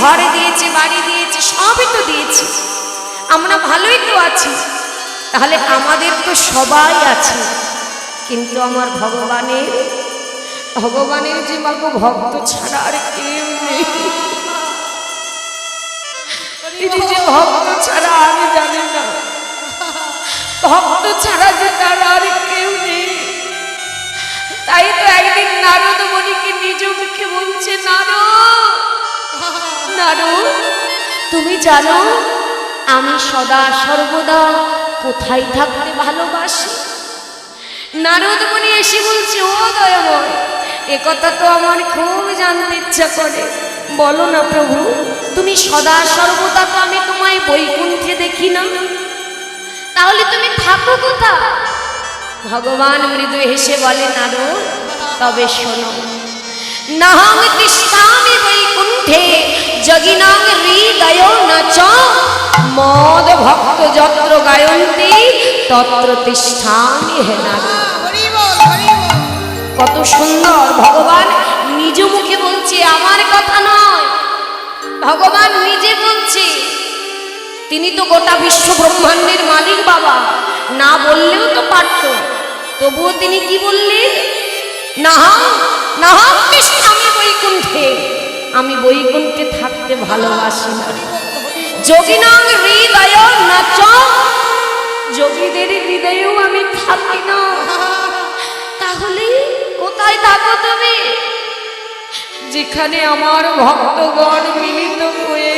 ঘর দিয়েছে, বাড়ি দিয়েছে, সবই তো দিয়েছে। আমরা ভালোই তো আছি। তাহলে আমাদের তো সবাই আছে। কিন্তু আমার ভগবানের ভগবানের যে মাগো ভক্ত ছাড়া আর কেউ নেই। তিনি যে ভক্ত ছাড়া আমি জানি না। ভক্ত ছাড়া যে তার আর কেউ নেই। তাই তো একদিন নারদ মণিকে নিজ মুখে বলছে, নারদ নারদ তুমি জানো, আমি সদা সর্বদা কোথায় থাকতে ভালোবাসি? নারদ মুনি এসে বলছে, ও দয়াময়, এ কথা তো আমার খুব জানতে ইচ্ছা করে। বলো না প্রভু, তুমি সদা সর্বদা তো আমি তোমায় বৈকুণ্ঠে দেখি না। তাহলে তুমি থাকো কোথা ভগবান মৃদু হেসে বলে নারদ তবে শোনো নাহং তিষ্ঠামি বৈকুণ্ঠে যোগিনাং হৃদয় নাচ। মদ ভক্ত যত্র গায়ন্তি তত্র তিষ্ঠামি হে নারদ হরি বল হরি বল। কত সুন্দর ভগবান নিজ মুখে বলছে আমার কথা নয়। ভগবান নিজে বলছে তিনি তো গোটা বিশ্ব ব্রহ্মাণ্ডের মালিক বাবা। না বললেও তো পারত। তবুও তিনি কি বললেন? নাহা নাহা আমি বৈকুণ্ঠে আমি বৈকুণ্ঠে থাকতে ভালোবাসি না। যোগিনাং হৃদয় নাচ যোগীদের হৃদয়েও আমি থাকি না। তাহলে কোথায় থাকো তুমি? যেখানে আমার ভক্তগণ মিলিত হয়ে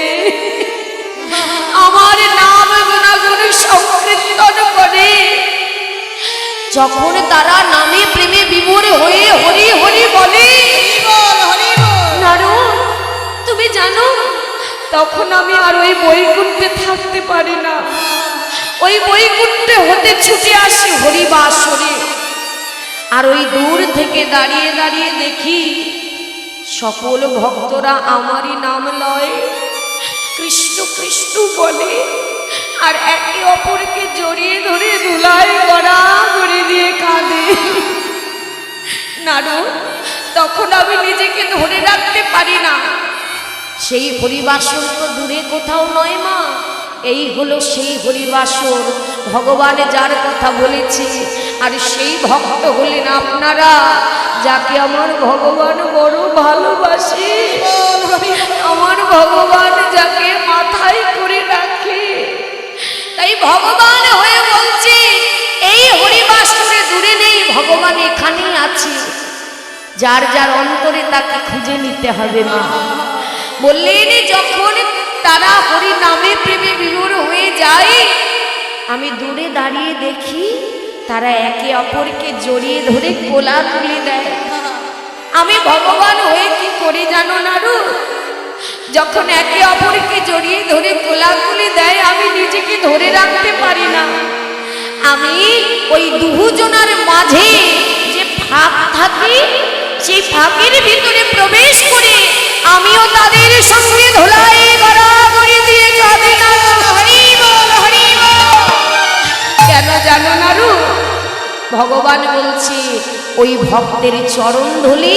আমার নাম গুণাগুণ সংকীর্তন করে যখন তারা নামে প্রেমে বিভোর হয়ে হরি হরি বলে তুমি জানো, তখন আমি আর ওই বৈকুণ্ঠে থাকতে পারি না। ওই বৈকুণ্ঠে হতে ছুটে আসি হরিবাসরে। আর ওই দূর থেকে দাঁড়িয়ে দাঁড়িয়ে দেখি সকল ভক্তরা আমারই নাম লয়। কৃষ্ণ কৃষ্ণ বলে আর একে অপরকে জড়িয়ে ধরে ধুলায় গড়া করে দিয়ে কাঁদে। নাড়ু তখন আমি নিজেকে ধরে রাখতে পারি না। সেই হরিবাসর তো দূরে কোথাও নয় মা। এই হলো সেই হরিবাসর। ভগবান যার কথা বলেছে আর সেই ভক্ত হলেন আপনারা যাকে আমার ভগবান বড় ভালোবাসে। আমার ভগবান যাকে মাথায় করে রাখে তাই ভগবান হয়ে বলছে, এই হরিবাসরে দূরে নেই, ভগবান এখানেই আছে। যার যার অন্তরে তাকে খুঁজে নিতে হবে মা। বললেন, যখন তারা হরি নামে প্রেমে বিভোর হয়ে যায়, আমি দূরে দাঁড়িয়ে দেখি, তারা একে অপরকে জড়িয়ে ধরে কোলা তুলে দেয়। আমি ভগবান হয়ে কি করি জানো না রু যখন একে অপরকে জড়িয়ে ধরে কোলাকুলি দেয়, আমি নিজেকে ধরে রাখতে পারি না। আমি ওই দুজনার মাঝে যে ফাঁক থাকে, সেই ফাঁকের ভিতরে প্রবেশ করে আমিও তাদের সঙ্গে ধোলাই গড়াগড়ি দিয়ে কাঁদি কেন জানো না রু ভগবান বলছি, ওই ভক্তের চরণ ধুলি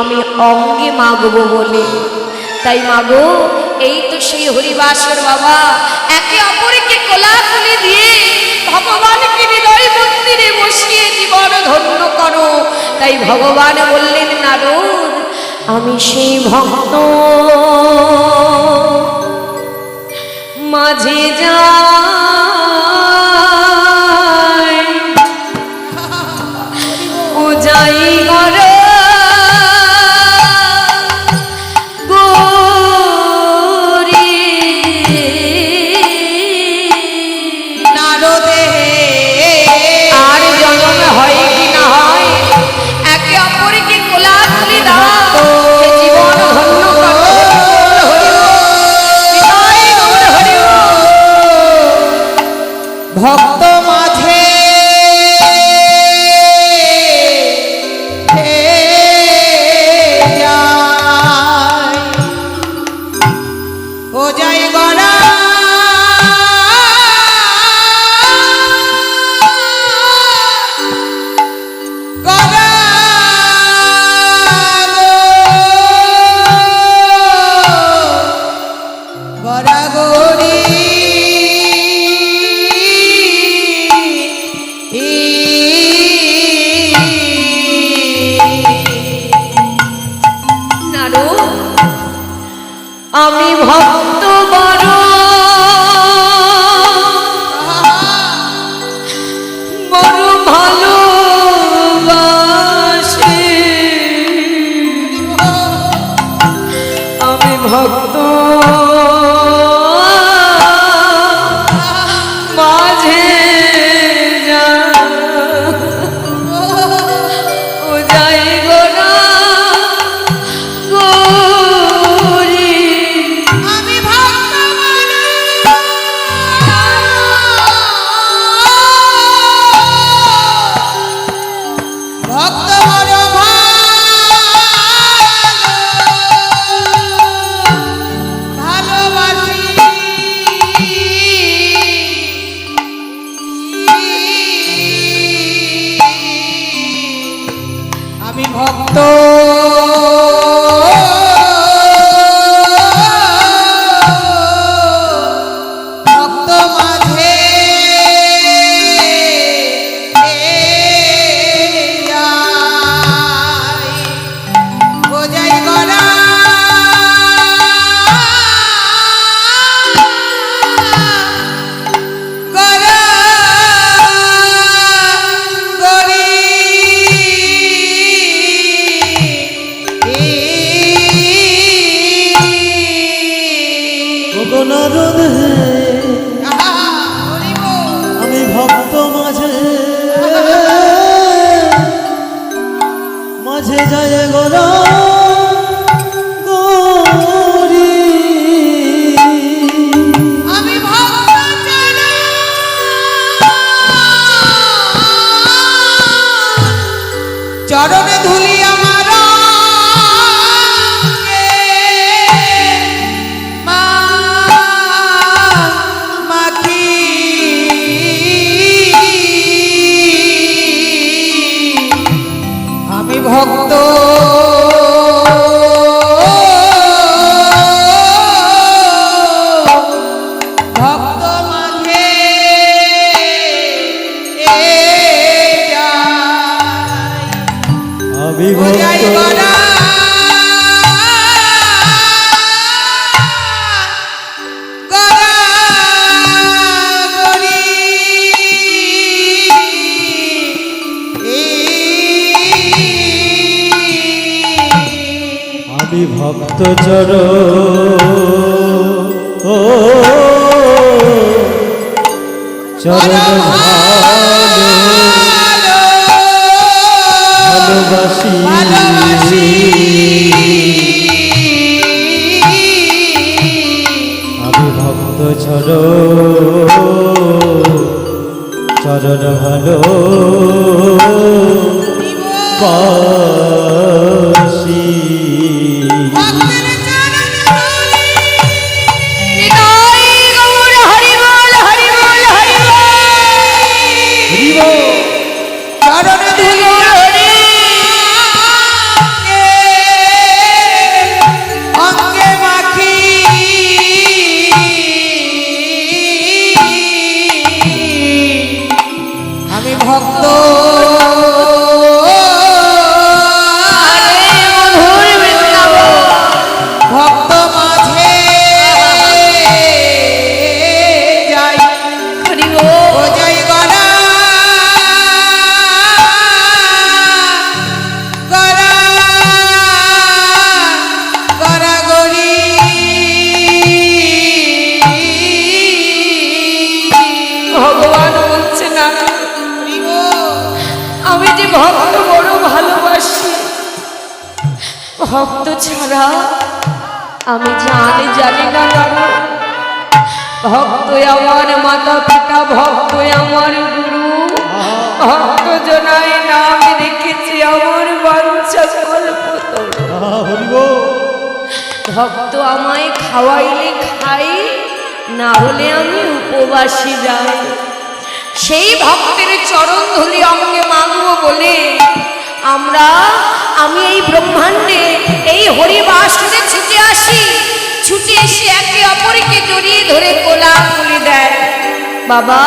আমি অঙ্গে মাগবো বলে। তাই মাগো, এই তো সেই হরিবাসর বাবা। একে অপরকে কোলাকুলি দিয়ে ভগবানকে হৃদয় মন্দিরে বসিয়ে জীবন ধন্য করো। তাই ভগবান বললেন, নারদ, আমি সেই ভক্ত। মাঝে যাই চর ও চরণ ভালোবাসি। আমি ভক্ত চর চরণ ভালো। ভক্ত। ভক্ত আমায় খাওয়াইলে খাই, না হলে আমি উপবাসী যাই। সেই ভক্তের চরণ ধুলি অঙ্গে মাগব বলে, আমরা, আমি এই ব্রহ্মাণ্ডে, এই হরিবাসরে ছুটে আসি। ছুটে এসে একে অপরকে জড়িয়ে ধরে কোলা খুলি দেয়। বাবা,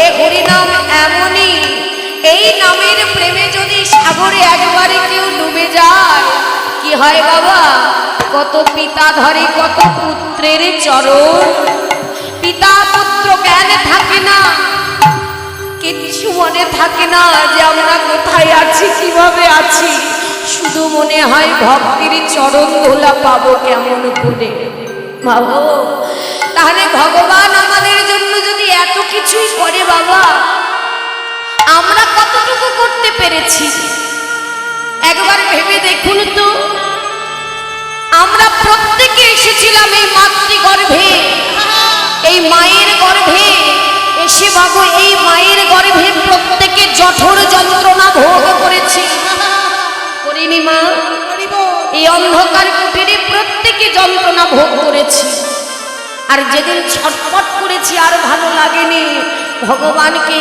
এ হরিনাম এমনই, এই নামের প্রেমে যদি সাগরে একবারে কেউ ডুবে যায় কি হয় বাবা? কত পিতা ধরে কত পুত্রের চরণ। পিতা পুত্র জ্ঞান থাকে না কিছু মনে থাকে না যে আমরা কোথায় আছি, কীভাবে আছি। শুধু মনে হয় ভক্তির চরণ ধোলা পাবো কেমন করে। বাবা, তাহলে ভগবান আমাদের জন্য যদি এত কিছুই করে বাবা, আমরা কতটুকু করতে পেরেছি? একবার ভেবে দেখুন তো। আমরা প্রত্যেকে এসেছিলাম এই মাতৃগর্ভে এই মায়ের গর্ভে। এসে বাবু, এই মায়ের গর্ভে প্রত্যেকে জঠর যন্ত্রণা ভোগ করেছি। করিনি মা, এই অন্ধকার কুটিরে প্রত্যেকে যন্ত্রণা ভোগ করেছি। আর যেদিন ছটফট করেছি, আর ভালো লাগেনি। ভগবানকে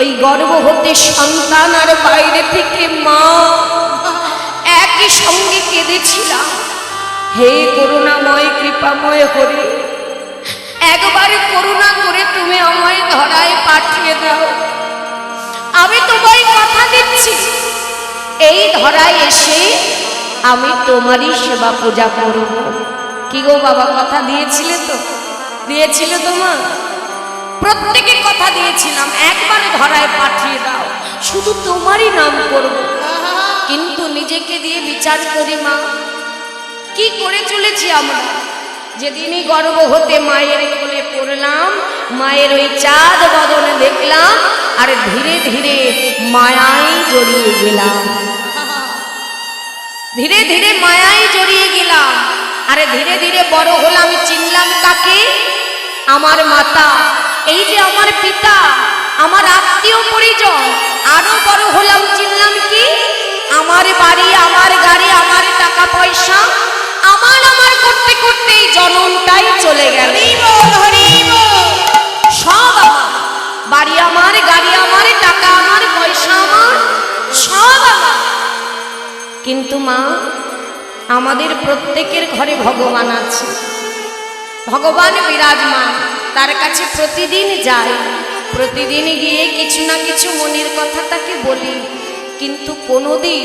ওই গর্ব হতে সন্তান আর বাইরে থেকে মা একই সঙ্গে কেঁদেছিলাম। হে করুণাময়, কৃপাময় হরি, একবার করুণা করে তুমি আমায় ধরায় পাঠিয়ে দাও। আমি তোমায় কথা দিচ্ছি। এই ধরায় এসে আমি তোমারই সেবা পূজা করব। কি গো বাবা, কথা দিয়েছিলে তো? দিয়েছিলে তোমার প্রত্যেকে কথা দিয়েছিলাম, একবার ধরায় পাঠিয়ে দাও। শুধু তোমারই নাম করব। কিন্তু নিজেকে দিয়ে বিচার করি, মা। কি করে চলেছি আমরা? যেদিনই গর্ব হতে মায়ের কোলে পড়লাম, মায়ের ওই চাঁদ বদনে দেখলাম, আর ধীরে ধীরে মায়ায় জড়িয়ে গেলাম। ধীরে ধীরে মায়ায় জড়িয়ে গেলাম, আরে ধীরে ধীরে বড় হলাম, চিনলাম কাকে আমার মাতা। এই যে আমার পিতা, আমার আত্মীয় পরিজন, আরও বড় হলাম, চিনলাম কি? আমার বাড়ি আমার গাড়ি আমার টাকা পয়সা আমার আমার করতে করতে এই জনমটাই চলে গেল। সব আমার। বাড়ি আমার গাড়ি আমার টাকা আমার পয়সা আমার সব আমার। কিন্তু মা আমাদের প্রত্যেকের ঘরে ভগবান আছে। ভগবান বিরাজমান তার কাছে প্রতিদিন যাই। প্রতিদিন গিয়ে কিছু না কিছু মনের কথা তাকে বলি। কিন্তু কোনোদিন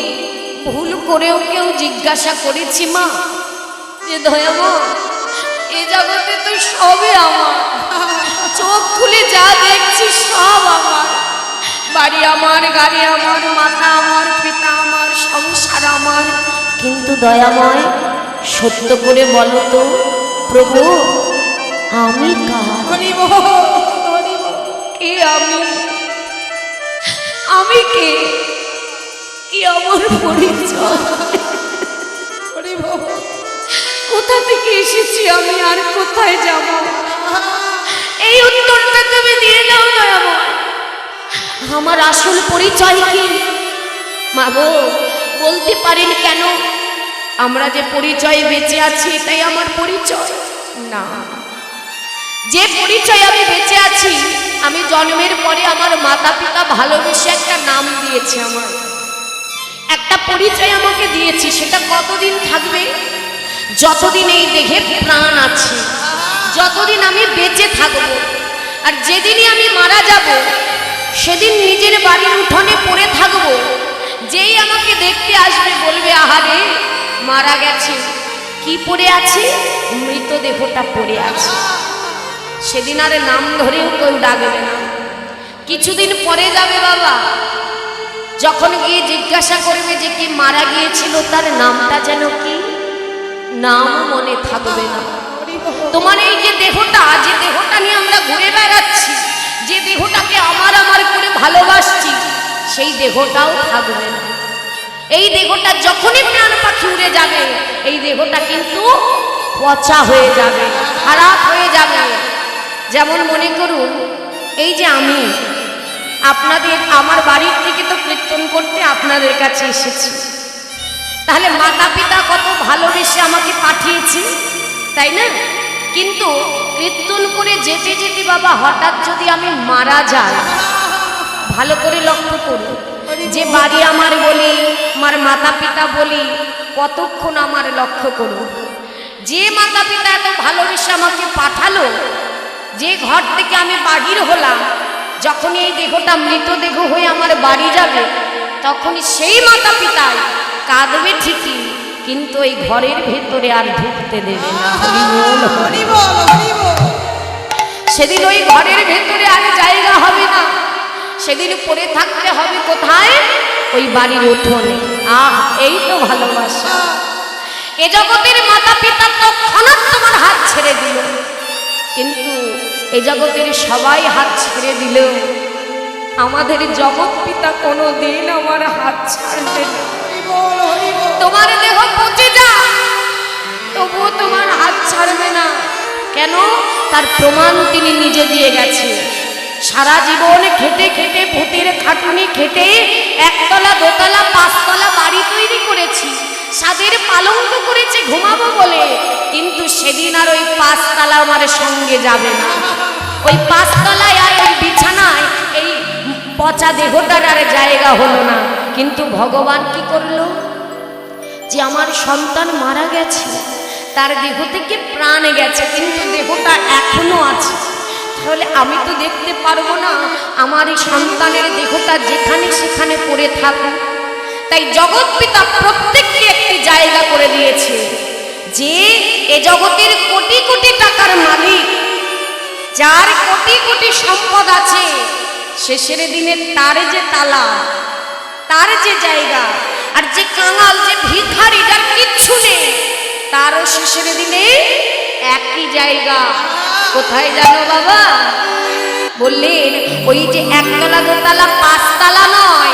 ভুল করেও কেউ জিজ্ঞাসা করেছি মা। যে দয়ামা এ জগতে তো সবে আমার। চোখ খুলে যা দেখছি সব আমার। বাড়ি আমার গাড়ি আমার মাতা আমার পিতা আমার সংসার আমার। কিন্তু দয়াময় সত্য করে বলো তো প্রভু আমি কে আমি? আমি কে? কি আমার পরিচয়? কোথা থেকে এসেছি আমি? আর কোথায় যাব? এই উত্তরটা তুমি দিয়ে দাও দয়াময়। আমার আসল পরিচয় কি? মাগো বলতে পারেন কেন? আমরা যে পরিচয়ে বেঁচে আছি, এটাই আমার পরিচয়। না, যে পরিচয় আমি বেঁচে আছি, আমি জন্মের পরে আমার মাতা পিতা ভালোবেসে একটা নাম দিয়েছে আমার একটা পরিচয় আমাকে দিয়েছি, সেটা কতদিন থাকবে? যতদিন এই দেহে প্রাণ আছে, যতদিন আমি বেঁচে থাকব, আর যেদিনই আমি মারা যাব, সেদিন নিজের বাড়ির উঠোনে পড়ে থাকব। যেই আমাকে দেখতে আসবে, বলবে, আহারে, মারা গেছে। কি পড়ে আছে? মৃতদেহটা পড়ে আছে। সেদিন আর নাম ধরেও কেউ ডাকবে না। কিছুদিন পরে যাবে বাবা। যখন গিয়ে জিজ্ঞাসা করবে যে কি মারা গিয়েছিল, তার নামটা যেন কি? নাম মনে থাকবে না। তোমার এই যে দেহটা যে দেহটা নিয়ে আমরা ঘুরে বেড়াচ্ছি, যে দেহটাকে আমার আমার করে ভালোবাসছি, সেই দেহটাও থাকবে না। এই দেহটা যখনই প্রাণ পাখি উড়ে যাবে, এই দেহটা কিন্তু পচা হয়ে যাবে, খারাপ হয়ে যাবে। যেমন মনে করুন, এই যে আমি আপনাদের, আমার বাড়ির থেকে তো কীর্তন করতে আপনাদের কাছে এসেছি। তাহলে মাতা পিতা কত ভালোবেসে আমাকে পাঠিয়েছে তাই না? কিন্তু কীর্তন করে যেতে যেতে বাবা, হঠাৎ যদি আমি মারা যাই, ভালো করে লক্ষ্য করুন, যে বাড়ি আমার বলি, আমার মাতা পিতা বলি, কতক্ষণ আমার লক্ষ্য করুন। যে মাতা পিতা এত ভালোবেসে আমাকে পাঠালো, যে ঘর থেকে আমি বাহির হলাম যখন এই দেহটা মৃতদেহ হয়ে আমার বাড়ি যাবে, তখনই সেই মাতা পিতাই কাঁদবে ঠিকই, কিন্তু এই ঘরের ভেতরে আর ঢুকতে দেবে না। সেদিন ওই ঘরের ভেতরে আর জায়গা হবে না। সেদিন পড়ে থাকতে হবে কোথায়? ওই বাড়ির উঠোনে। আহ, এই তো ভালোবাসা। এ জগতের মাতা পিতা তৎক্ষণাৎ তোমার হাত ছেড়ে দিল। কিন্তু এ জগতের সবাই হাত ছেড়ে দিল। আমাদের জগৎ পিতা কোনো দিন আমার হাত ছাড়বে তোমার দেহ পচে যা তবুও তোমার হাত ছাড়বে না। কেন? তার প্রমাণ তিনি নিজে দিয়ে গেছে। সারা জীবন খেটে খেটে ভূতের খাটুনি খেটে একতলা, দোতলা, পাঁচতলা বাড়ি তৈরি করেছি। সাদের পালঙ্ক করেছে ঘুমাবো বলে। কিন্তু সেদিন আর ওই পাঁচতলা আমার সঙ্গে যাবে না। ওই পাঁচতলায় আর ওই বিছানায় এই পচা দেহটার আর জায়গা হলো না। কিন্তু ভগবান কি করল? যে আমার সন্তান মারা গেছে, তার দেহ থেকে প্রাণ গেছে, কিন্তু দেহটা এখনও আছে। তাহলে আমি তো দেখতে পারব না, আমার এই সন্তানের দেহটা যেখানে সেখানে পড়ে থাকুক। তাই জগৎ পিতা প্রত্যেককে একটি জায়গা করে দিয়েছে, যে এ জগতের কোটি কোটি টাকার মালিক। যার কোটি কোটি সম্পদ আছে শেষের দিনে তার যে তালা, তার যে জায়গা, আর যে কাঙাল, যে ভিখারি, যার কিচ্ছু নেই, তারও শেষের দিনে একই জায়গা। কোথায় জানো বাবা? বললেন, ওই যে একতলা দোতলা পাঁচতলা নয়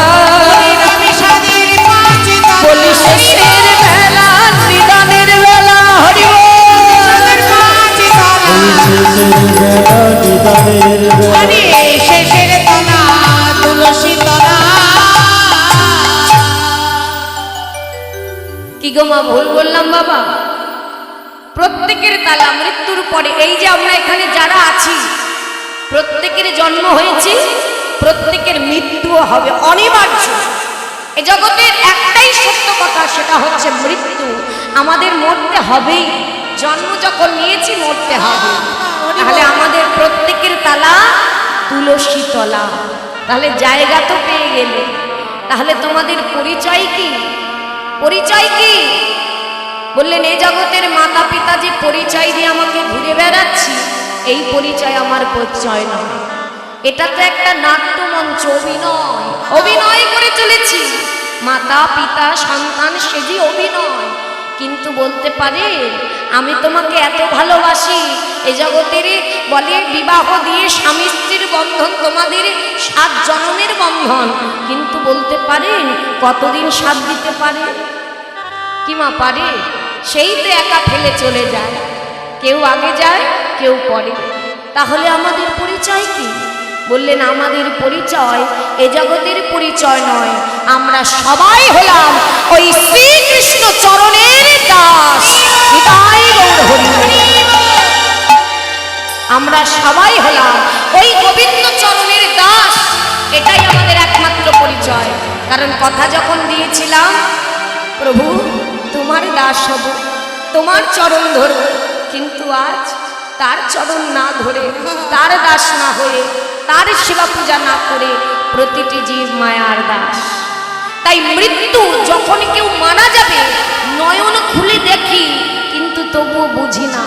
কি গো মা, ভুল বললাম বাবা? প্রত্যেকের তালা মৃত্যুর পরে, এই যে আমরা এখানে যারা আছি, প্রত্যেকের জন্ম হয়েছে, প্রত্যেকের মৃত্যুও হবে অনিবার্য। এ জগতের একটাই সত্য কথা, সেটা হচ্ছে মৃত্যু। আমাদের মরতে হবেই। জন্ম যখন নিয়েছি, মরতে হবে। তাহলে আমাদের প্রত্যেকের তালা তুলসী তলা। তাহলে জায়গা তো পেয়ে গেলে। তাহলে তোমাদের পরিচয় কি? পরিচয় কি? বললেন এই জগতের মাতা পিতা যে পরিচয় দিয়ে আমাকে ঘুরে বেড়াচ্ছি, এই পরিচয় আমার পরিচয় নয়। এটা তো একটা নাট্যমঞ্চ, অভিনয়। অভিনয় করে চলেছি। মাতা পিতা সন্তান, সে যে অভিনয়। কিন্তু বলতে পারে, আমি তোমাকে এত ভালোবাসি, এ জগতের বলে বিবাহ দিয়ে স্বামী স্ত্রীর বন্ধন তোমাদের সাত জনমের বন্ধন। কিন্তু বলতে পারেন কতদিন সাথ দিতে পারে? কি মা পারে? সেই তো একা ফেলে চলে যায়। কেউ আগে যায়, কেউ পরে। তাহলে আমাদের পরিচয় কি? বললেন, আমাদের পরিচয় এ জগতের পরিচয় নয়। আমরা সবাই হলাম ওই শ্রীকৃষ্ণ চরণের দাস। আমরা সবাই হলাম ওই গোবিন্দ চরণের দাস। এটাই আমাদের একমাত্র পরিচয়। কারণ কথা যখন দিয়েছিলাম, প্রভু, তোমার দাস হব, তোমার চরণ ধরব। কিন্তু আজ তার চরণ না ধরে, তার দাস না হয়ে, তার সেবা পূজা না করে প্রতিটি জীব মায়ার দাস। তাই মৃত্যু যখন কেউ মারা যাবে, নয়ন খুলে দেখি, কিন্তু তবুও বুঝি না।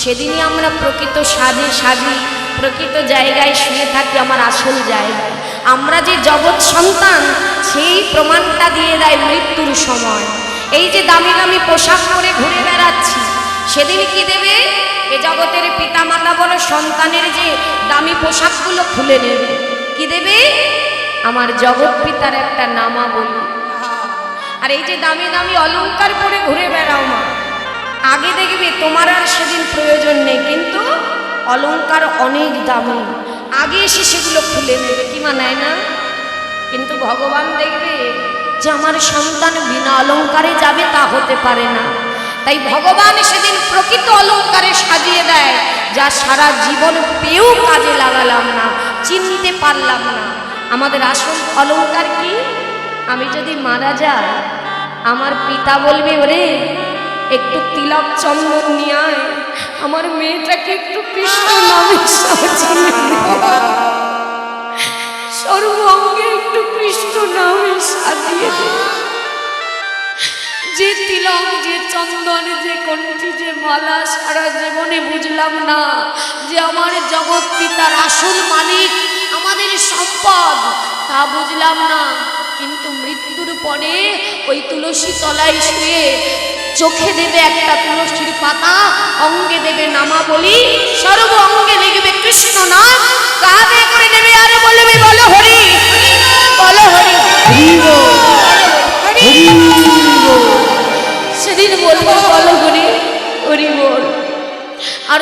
সেদিনই আমরা প্রকৃত সাজে সাজি প্রকৃত জায়গায় শুয়ে থাকি আমার আসল জায়গায়। আমরা যে জগৎ সন্তান, সেই প্রমাণটা দিয়ে দেয় মৃত্যুর সময়। এই যে দামি দামি পোশাক পরে ঘুরে বেড়াচ্ছি, সেদিন কি দেবে? এ জগতের পিতা মাতা বলে, সন্তানের যে দামি পোশাকগুলো খুলে নেবে, কি দেবে? আমার জগৎ পিতার একটা নামা বলি আর এই যে দামি দামি অলংকার পরে ঘুরে বেড়াও মা। আগে দেখবে তোমার আর সেদিন প্রয়োজন নেই, কিন্তু অলঙ্কার অনেক দামি। আগে এসে সেগুলো খুলে নেবে, কি মানায় না? কিন্তু ভগবান দেখবে যে আমার সন্তান বিনা অলংকারে যাবে, তা হতে পারে না। তাই ভগবান সেদিন প্রকৃত অলঙ্কারে সাজিয়ে দেয়, যা সারা জীবন পেয়েও কাজে লাগালাম না, চিনতে পারলাম না। আমাদের আসল অলঙ্কার কি? আমি যদি মারা যাই, আমার পিতা বলবে, ওরে, একটু তিলক চন্দন নিয়ে আমার মেয়েটাকে একটু কৃষ্ণ। সর্বঙ্গে একটু কৃষ্ণ নামে সাজিয়ে দে। যে তিলক যে চন্দন যে কণ্ঠি যে মালা সারা জীবনে বুঝলাম না যে আমার জগৎ পিতার আসল মালিক আমাদের সম্পদ। তা বুঝলাম না কিন্তু মৃত্যুর পরে ওই তুলসী তলায় শুয়ে চোখে দেবে একটা তুলসীর পাতা অঙ্গে দেবে নামা বলি সর্ব অঙ্গে লিখবে কৃষ্ণ নাম কাঁধে করে নেবে আর বলবে বলো হরি বলো হরি সেদিন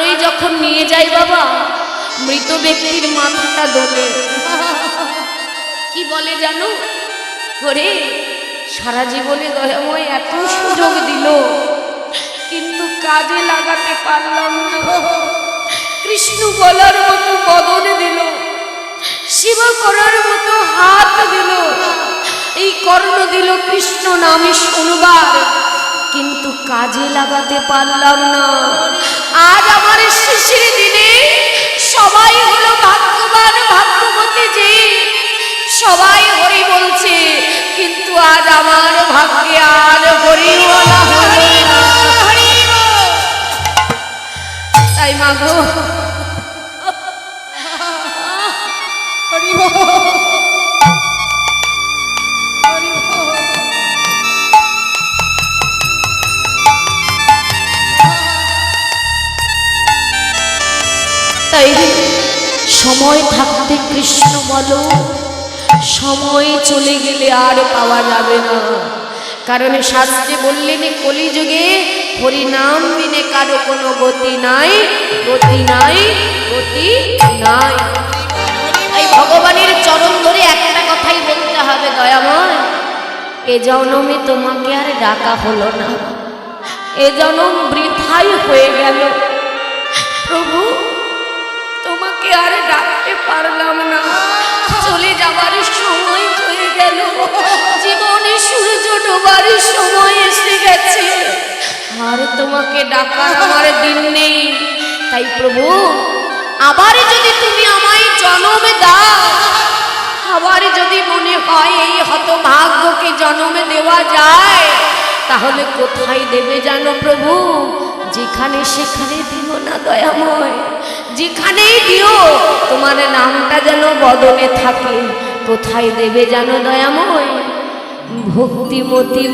ওই যখন নিয়ে যাই বাবা, মৃত ব্যক্তির মাথাটা দোলে। কি বলে জানো? হরে সারা জীবনে দয়াময় এত সুযোগ দিল, কিন্তু কাজে লাগাতে পারলাম না। কৃষ্ণ বলার মতো বদন দিল, শিব করার মতো হাত দিল। এই কর্ণ দিল কৃষ্ণ নামে শুনবার, কিন্তু কাজে লাগাতে পারলাম না। আজ আমার শিশির দিনে সবাই হলো ভাগ্যবান ভাগ্যবতী যে সবাই হরি বলছে কিন্তু আজ আমার ভাগ্যে আর হরি। তাই মাগো সময় থাকতে কৃষ্ণ বলো, সময় চলে গেলে আর পাওয়া যাবে না। কারণ শাস্ত্রে বললেন, কলিযুগে হরিনাম বিনে কারও কোনো গতি নাই গতি নাই গতি নাই। তাই ভগবানের চরণ ধরে একটা কথাই বলতে হবে, দয়াময়, এ জনমে তোমাকে আর ডাকা হলো না। এ জনম বৃথাই হয়ে গেল। প্রভু আর ডাকতে পারলাম না। চলে যাবার সময় হয়ে গেল। জীবনে সূর্য ডোবার সময় এসে গেছে। আর তোমাকে ডাকার আমার দিন নেই। তাই প্রভু, আবার যদি তুমি আমায় জনমে দাও, আবার যদি মনে হয় এই হতভাগ্যকে জনমে দেওয়া যায় তাহলে কোথায় দেবে জানো প্রভু? যেখানে সেখানে দিও না দয়াময়। যেখানেই দিও, তোমার নামটা যেন বদলে থাকে। কোথায় দেবে জানো দয়াময়? ভক্তিমতি